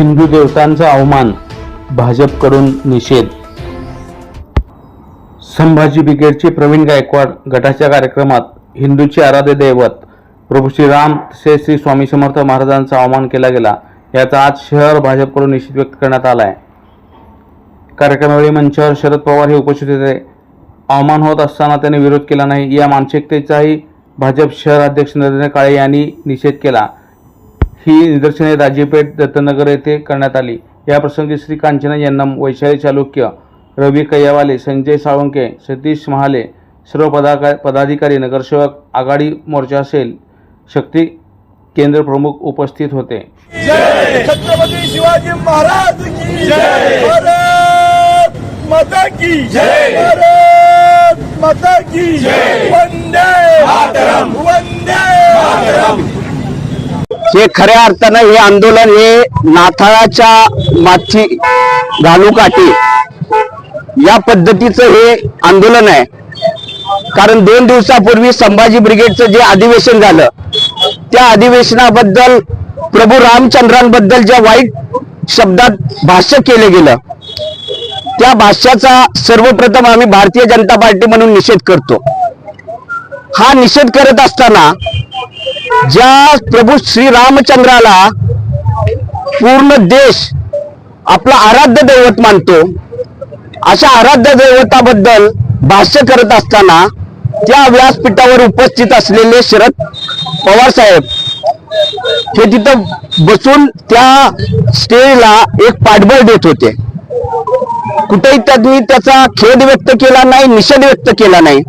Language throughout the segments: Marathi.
हिंदू देवतांचा अवमान भाजपकडून निषेध. संभाजी ब्रिगेडचे प्रवीण गायकवाड गटाच्या कार्यक्रमात हिंदूचे आराध्य दैवत प्रभू श्रीराम तसेच श्री स्वामी समर्थ महाराजांचा अवमान केला गेला. याचा आज शहर भाजपकडून निषेध व्यक्त करण्यात आला आहे कार्यक्रमावेळी मंचावर शरद पवार हे उपस्थित होते. अवमान होत असताना त्यांनी विरोध केला नाही. या मानसिकतेचाही भाजप शहर अध्यक्ष नरेंद्र काळे यांनी निषेध केला. ही निदर्शने राजेपेठ दत्तनगर येथे करण्यात आली. या प्रसंगी श्री कांचना यांना वैशाली चालुक्य रवी कैयावाले संजय साळुंके सतीश महाले सर्व पदाका पदाधिकारी नगरसेवक आघाडी मोर्चा सेल शक्ती केंद्र प्रमुख उपस्थित होते. छत्रपती शिवाजी महाराज की जय! भारत माता की जय! भारत माता की जय! वंदे मातरम! वंदे मातरम! हे खऱ्या अर्थानं हे आंदोलन हे नाथाळाच्या माथी घालू काठी या पद्धतीचं हे आंदोलन आहे. कारण दोन दिवसापूर्वी संभाजी ब्रिगेडचं जे अधिवेशन झालं त्या अधिवेशनाबद्दल प्रभू रामचंद्रांबद्दल ज्या वाईट शब्दात भाष्य केलं गेलं त्या भाष्याचा सर्वप्रथम आम्ही भारतीय जनता पार्टी म्हणून निषेध करतो. हा निषेध करत असताना ज्या प्रभू श्री रामचंद्राला पूर्ण देश आपला आराध्य दैवत मानतो अशा आराध्य दैवताबद्दल भाष्य करत असताना त्या व्यासपीठावर उपस्थित असलेले शरद पवार साहेब हे तिथं बसून त्या स्टेजला एक पाठबळ देत होते. कुठेही त्यांनी त्याचा खेद व्यक्त केला नाही निषेध व्यक्त केला नाही.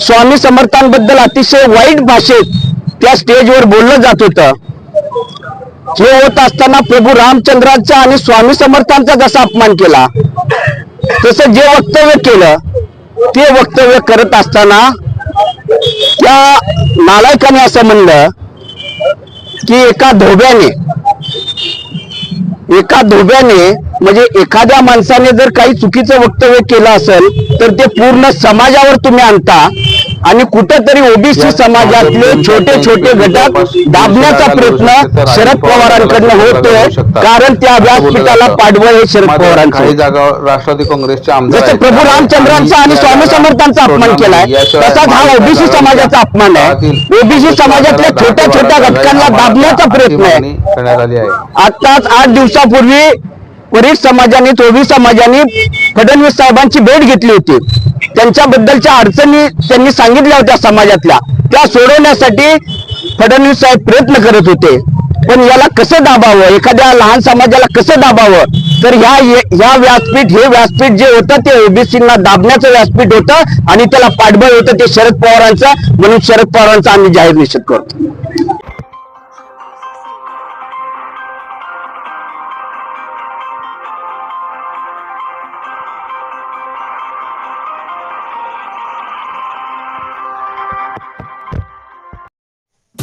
स्वामी समर्थांबद्दल अतिशय वाईट भाषेत त्या स्टेजवर बोललं जात होतं. हे होत असताना प्रभू रामचंद्रांचा आणि स्वामी समर्थांचा जसा अपमान केला तसं जे वक्तव्य केलं ते वक्तव्य करत असताना त्या नालायकाने असं म्हणलं की एका धोब्याने एका धोब्याने म्हणजे एखाद्या माणसाने जर काही चुकीचं वक्तव्य केलं असेल तर ते पूर्ण समाजावर तुम्ही आणता. आणि कुठेतरी ओबीसी समाजातले छोटे छोटे घटक दाबण्याचा प्रयत्न शरद पवारांकडनं होतोय. कारण त्या व्यासपीठाला पाठबळ हे शरद काही पवारांचं जागा राष्ट्रवादी काँग्रेसचे आमदार जसं. प्रभू रामचंद्रांचा आणि स्वामी समर्थांचा अपमान केलाय. तसाच हा ओबीसी समाजाचा अपमान आहे. ओबीसी समाजातल्या छोट्या छोट्या घटकांना दाबण्याचा प्रयत्न आहे. आताच आठ दिवसापूर्वी वरील समाजाने ओबी समाजाने फडणवीस साहेबांची भेट घेतली होती. त्यांच्याबद्दलच्या अडचणी त्यांनी सांगितल्या होत्या समाजातल्या. त्या सोडवण्यासाठी फडणवीस साहेब प्रयत्न करत होते. पण याला कसं दाबावं? एखाद्या लहान समाजाला कसं दाबावं? तर ह्या ह्या व्यासपीठ हे व्यासपीठ जे होतं ते ओबीसींना दाबण्याचं व्यासपीठ होतं आणि त्याला पाठबळ होतं ते शरद पवारांचं. म्हणून शरद पवारांचा आम्ही जाहीर निषेध करतो.